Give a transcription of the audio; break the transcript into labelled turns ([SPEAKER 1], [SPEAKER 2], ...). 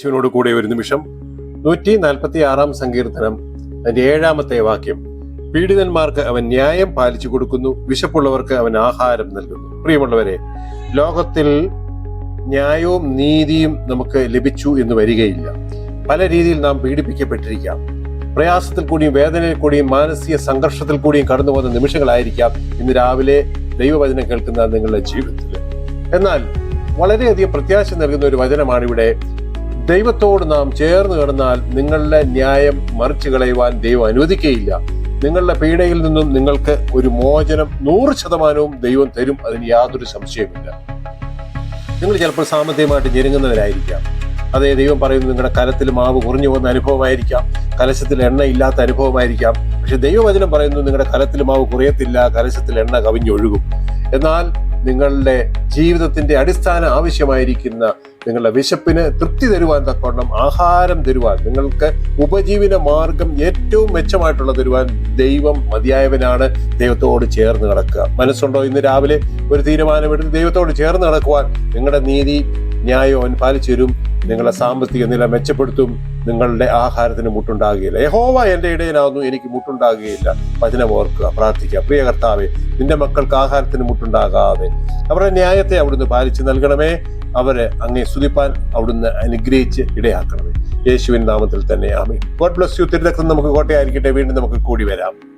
[SPEAKER 1] യേശുവിനോട് കൂടെ ഒരു നിമിഷം. നൂറ്റി നാൽപ്പത്തി ആറാം സങ്കീർത്തനം അതിന്റെ ഏഴാമത്തെ വാക്യം. പീഡിതന്മാർക്ക് അവൻ ന്യായം പാലിച്ചു കൊടുക്കുന്നു വിശപ്പുള്ളവർക്ക് അവൻ ആഹാരം നൽകുന്നു. പ്രിയമുള്ളവരെ ലോകത്തിൽ ന്യായവും നീതിയും നമുക്ക് ലഭിച്ചു എന്ന് വരികയില്ല. പല രീതിയിൽ നാം പീഡിപ്പിക്കപ്പെട്ടിരിക്കാം. പ്രയാസത്തിൽ കൂടിയും വേദനയിൽ കൂടിയും മാനസിക സംഘർഷത്തിൽ കൂടിയും കടന്നു പോകുന്ന നിമിഷങ്ങളായിരിക്കാം ഇന്ന് രാവിലെ ദൈവവചനം കേൾക്കുന്ന നിങ്ങളുടെ ജീവിതത്തിൽ. എന്നാൽ വളരെയധികം പ്രത്യാശ നൽകുന്ന ഒരു വചനമാണ് ഇവിടെ ദൈവത്തോട് നാം ചേർന്ന് കിടന്നാൽ നിങ്ങളുടെ ന്യായം മറിച്ചു കളയുവാൻ ദൈവം അനുവദിക്കുകയില്ല. നിങ്ങളുടെ പീഡയിൽ നിന്നും നിങ്ങൾക്ക് ഒരു മോചനം നൂറ് ശതമാനവും ദൈവം തരും. അതിന് യാതൊരു സംശയമില്ല നിങ്ങൾ ചിലപ്പോൾ സാമ്പത്തികമായിട്ട് ഞെരുങ്ങുന്നവരായിരിക്കാം. അതേ ദൈവം പറയുന്നത് നിങ്ങളുടെ കലത്തിൽ മാവ് കുറഞ്ഞു പോകുന്ന അനുഭവമായിരിക്കാം. കലശത്തിൽ എണ്ണ ഇല്ലാത്ത അനുഭവമായിരിക്കാം. പക്ഷെ ദൈവവചനം പറയുന്നു നിങ്ങളുടെ കലത്തിൽ മാവ് കുറയത്തില്ല കലശത്തിൽ എണ്ണ കവിഞ്ഞൊഴുകും. എന്നാൽ നിങ്ങളുടെ ജീവിതത്തിന്റെ അടിസ്ഥാന ആവശ്യമായിരിക്കുന്ന നിങ്ങളുടെ വിശപ്പിന് തൃപ്തി തരുവാൻ തക്കവണ്ണം ആഹാരം തരുവാൻ നിങ്ങൾക്ക് ഉപജീവന മാർഗം ഏറ്റവും മെച്ചമായിട്ടുള്ള തരുവാൻ ദൈവം മതിയായവനാണ്. ദൈവത്തോട് ചേർന്ന് കിടക്കുക മനസ്സുണ്ടോ? ഇന്ന് രാവിലെ ഒരു തീരുമാനമെടുത്ത് ദൈവത്തോട് ചേർന്ന് കിടക്കുവാൻ നിങ്ങളുടെ നീതി ന്യായം അവൻ പാലിച്ചു തരും. നിങ്ങളുടെ സാമ്പത്തിക നില മെച്ചപ്പെടുത്തും. നിങ്ങളുടെ ആഹാരത്തിന് മുട്ടുണ്ടാകുകയില്ല. യഹോവ എന്റെ ഇടയിലാവുന്നു എനിക്ക് മുട്ടുണ്ടാകുകയില്ല. വചനം ഓർക്കുക പ്രാർത്ഥിക്കുക. പ്രിയ കർത്താവെ നിന്റെ മക്കൾക്ക് ആഹാരത്തിന് മുട്ടുണ്ടാകാതെ അവരുടെ ന്യായത്തെ അവിടുന്ന് പാലിച്ചു നൽകണമേ. അവരെ അങ്ങേ സ്തുതിപ്പാൻ അവിടുന്ന് അനുഗ്രഹിച്ച് ഇടയാക്കണമേ. യേശുവിൻ നാമത്തിൽ തന്നെ ആമേ ഗോഡ് ബ്ലസ് യു തിരുരക്തം നമുക്ക് കോട്ടയായിരിക്കട്ടെ. വീണ്ടും നമുക്ക് കൂടി വരാം.